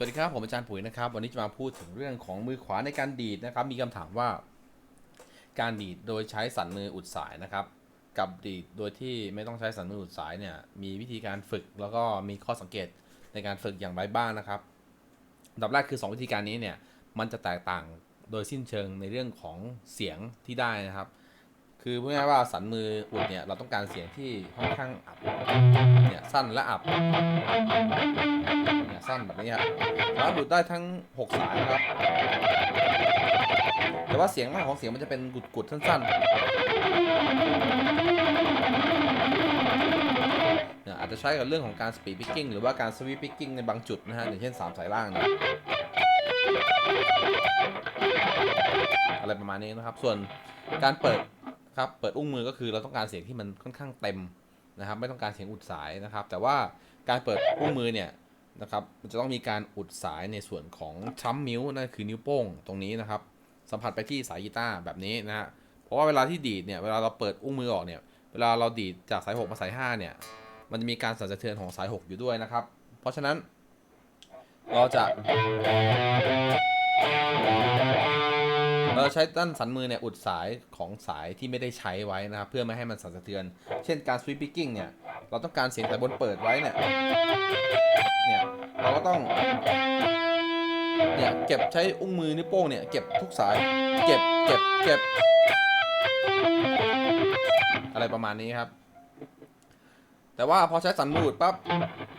สวัสดีครับผมอาจารย์ปุ๋ยนะครับ วันนี้จะมาพูดถึงเรื่องของมือขวาในการดีดนะครับ มีคำถามว่า การดีดโดยใช้สันมืออุดสายนะครับ กับดีดโดยที่ไม่ต้องใช้สันมืออุดสายเนี่ยมีวิธีการฝึกแล้วก็มีข้อสังเกตในการฝึกอย่างไรบ้างนะครับอันดับแรกคือ 2 วิธีการนี้เนี่ยมันจะแตกต่างโดยสิ้นเชิงในเรื่องของเสียงที่ได้นะครับ คือพูดง่ายว่าสันมืออุดเนี่ยเราต้องการเสียงที่ค่อนข้างอับเนี่ยสั้นและอับเนี่ยสั้นแบบนี้ครับสามารถดูดได้ทั้ง 6 สายนะครับ แต่ว่าเสียงมากของเสียงมันจะเป็นกุดๆสั้นๆเนี่ยอาจจะใช้กับเรื่องของการสปีดพิกกิ้งหรือว่าการสวีปพิกกิ้งในบางจุดนะฮะอย่างเช่น 3 สายล่างนี่ยอะไรประมาณนี้นะครับ ส่วนการเปิด ครับเปิดอุ้งมือก็คือเราต้องการเสียงที่มันค่อนข้างเต็มนะครับ ไม่ต้องการเสียงอุดสายนะครับ แต่ว่าการเปิดอุ้งมือเนี่ยนะครับมันจะต้องมีการอุดสายในส่วนของช้ำมิ้วนั่นคือนิ้วโป้งตรงนี้นะครับ สัมผัสไปที่สายกีตาร์แบบนี้นะฮะเพราะว่าเวลาที่ดีดเนี่ยเวลาเราเปิดอุ้งมือออกเนี่ยเวลาเราดีดจากสาย 6 มาสาย 5 เนี่ย มันจะมีการสั่นสะเทือนของสาย 6 อยู่ด้วยนะครับ เพราะฉะนั้นเราจะเราจะ ใช้ด้านสันมือเนี่ยอุดสายของสายที่ไม่ได้ใช้ไว้นะครับ เพื่อไม่ให้มันสั่นสะเทือน เช่นการสวิปปิ้งเนี่ยเราต้องการเสียงสายบนเปิดไว้เนี่ยเนี่ยเราก็ต้องเนี่ยเก็บใช้อุ้งมือนิ้วโป้งเนี่ยเก็บทุกสายเก็บเก็บเก็บอะไรประมาณนี้ครับแต่ว่าพอใช้สันมืออุดปั๊บ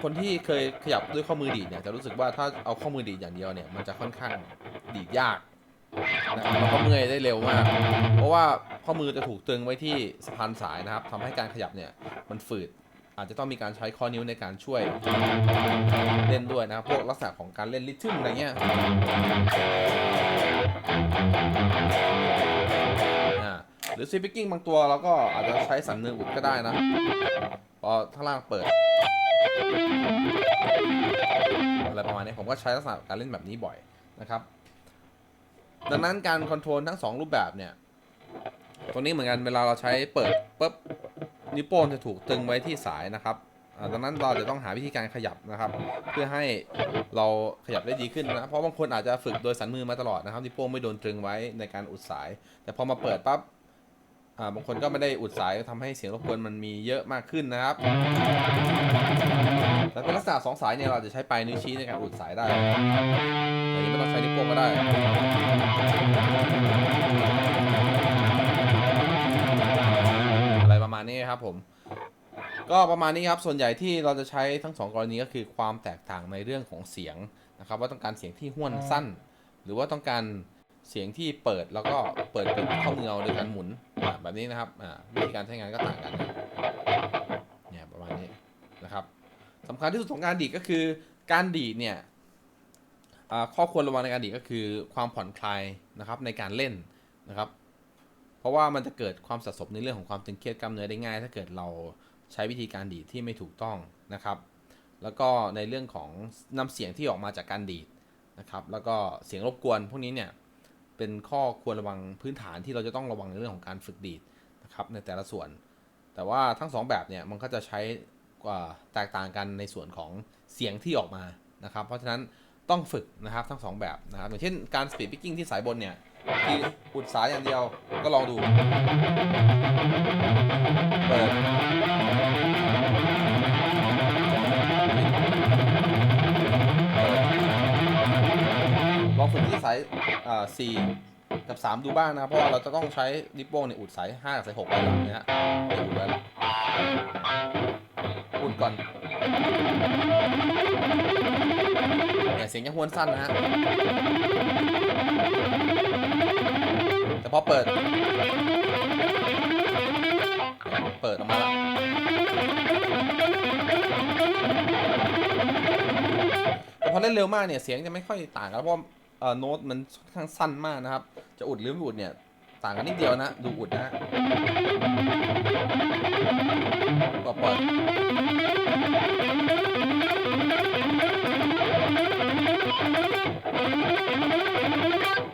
คนที่เคยขยับด้วยข้อมือดีดเนี่ยจะรู้สึกว่าถ้าเอาข้อมือดีดอย่างเดียวเนี่ยมันจะค่อนข้างดีดยาก นะครับแล้วก็เมื่อยได้เร็วมาก เพราะว่าข้อมือจะถูกตึงไว้ที่สะพานสายนะครับทำให้การขยับเนี่ยมันฝืด อาจจะต้องมีการใช้ข้อนิ้วในการช่วยเล่นด้วยนะครับพวกลักษณะของการเล่นลิทึมอะไรเงี้ยหรือซีพิกกิ้งบางตัวเราก็อาจจะใช้สันมืออุดก็ได้นะพอข้างล่างเปิดอะไรประมาณนี้ผมก็ใช้ลักษณะการเล่นแบบนี้บ่อยนะครับ ดังนั้นการคอนโทรลทั้งสองรูปแบบเนี่ยตรงนี้เหมือนกันเวลาเราใช้เปิดปุ๊บนิ้วโป้งจะถูกตึงไว้ที่สายนะครับดังนั้นเราจะต้องหาวิธีการขยับนะครับ เพื่อให้เราขยับได้ดีขึ้นนะเพราะบางคนอาจจะฝึกโดยสันมือมาตลอดนะครับนิ้วโป้งไม่โดนตรึงไว้ในการอุดสาย แต่พอมาเปิดปั๊บ อ่าบางคนก็ไม่ได้อุดสายทำให้เสียงรบกวนมันมีเยอะมากขึ้นนะครับ แต่เป็นลักษณะสองสายเนี่ยเราจะใช้ปลายนิ้วชี้ในการอุดสายได้แต่ยังไม่ต้องใช้นิ้วโป้งก็ได้อะไรประมาณนี้ครับผมก็ประมาณนี้ครับ ส่วนใหญ่ที่เราจะใช้ทั้งสองกรณีก็คือความแตกต่างในเรื่องของเสียงนะครับ ว่าต้องการเสียงที่ห้วนสั้น หรือว่าต้องการ เสียงที่เปิดแล้วก็เปิดปิดเข้ามือเอาโดยการหมุนแบบนี้นะครับวิธีการใช้งานก็ต่างกันเนี่ยประมาณนี้นะครับสำคัญที่สุดของการดีดก็คือการดีดเนี่ยข้อควรระวังในการดีดก็คือความผ่อนคลายนะครับในการเล่นนะครับ เพราะว่ามันจะเกิดความสะสมในเรื่องของความตึงเครียดกล้ามเนื้อได้ง่าย ถ้าเกิดเราใช้วิธีการดีดที่ไม่ถูกต้องนะครับ แล้วก็ในเรื่องของน้ำเสียงที่ออกมาจากการดีดนะครับ แล้วก็เสียงรบกวนพวกนี้เนี่ย เป็นข้อควรระวังพื้นฐานที่เราจะต้องระวังในเรื่องของการฝึกดีดนะครับในแต่ละส่วน แต่ว่าทั้งสองแบบเนี่ยมันก็จะใช้แตกต่างกันในส่วนของเสียงที่ออกมานะครับ เพราะฉะนั้นต้องฝึกนะครับทั้งสองแบบนะครับอย่างเช่นการสปีดพิกกิ้งที่สายบนเนี่ยที่อุดสายอย่างเดียวก็ลองดูเปิด ฝึกที่สายอ่าสี่กับสามดูบ้างนะครับเพราะว่าเราจะต้องใช้ดิปโป้งเนี่ยอุดสายห้ากับสายหกไว้หลังนะฮะเดี๋ยวอุดไว้อุดก่อนเนี่ยเสียงยังห้วนสั้นนะฮะแต่พอเปิด เปิดออกมาแล้วแต่พอเล่นเร็วมากเนี่ยเสียงจะไม่ค่อยต่างกันเพราะ เอ่อโน้ตมันค่อนข้างสั้นมากนะครับ จะอุดหรือไม่อุดเนี่ยต่างกันนิดเดียวนะดูอุดนะฮะก็เปิด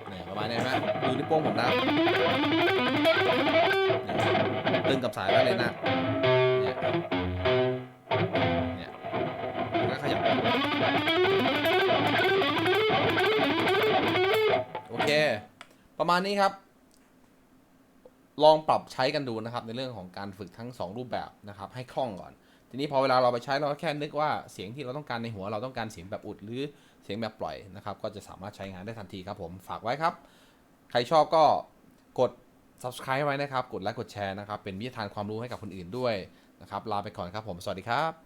เนี่ยประมาณนี้นะดูที่วโป้งผมนะตึงกับสายไว้เลยนะเนี่ยเนี่ยแล้วก็ขยับ เค ประมาณนี้ครับ ลองปรับใช้กันดูนะครับ ในเรื่องของการฝึกทั้ง 2 รูปแบบนะครับ ให้คล่องก่อน ทีนี้พอเวลาเราไปใช้เราก็แค่นึกว่าเสียงที่เราต้องการในหัวเราต้องการเสียงแบบอุดหรือเสียงแบบปล่อยนะครับ ก็จะสามารถใช้งานได้ทันทีครับผมฝากไว้ครับ ใครชอบก็กด subscribe ไว้นะครับ กดไลค์กดแชร์นะครับ เป็นวิทยาทานความรู้ให้กับคนอื่นด้วยนะครับ ลาไปก่อนครับผม สวัสดีครับ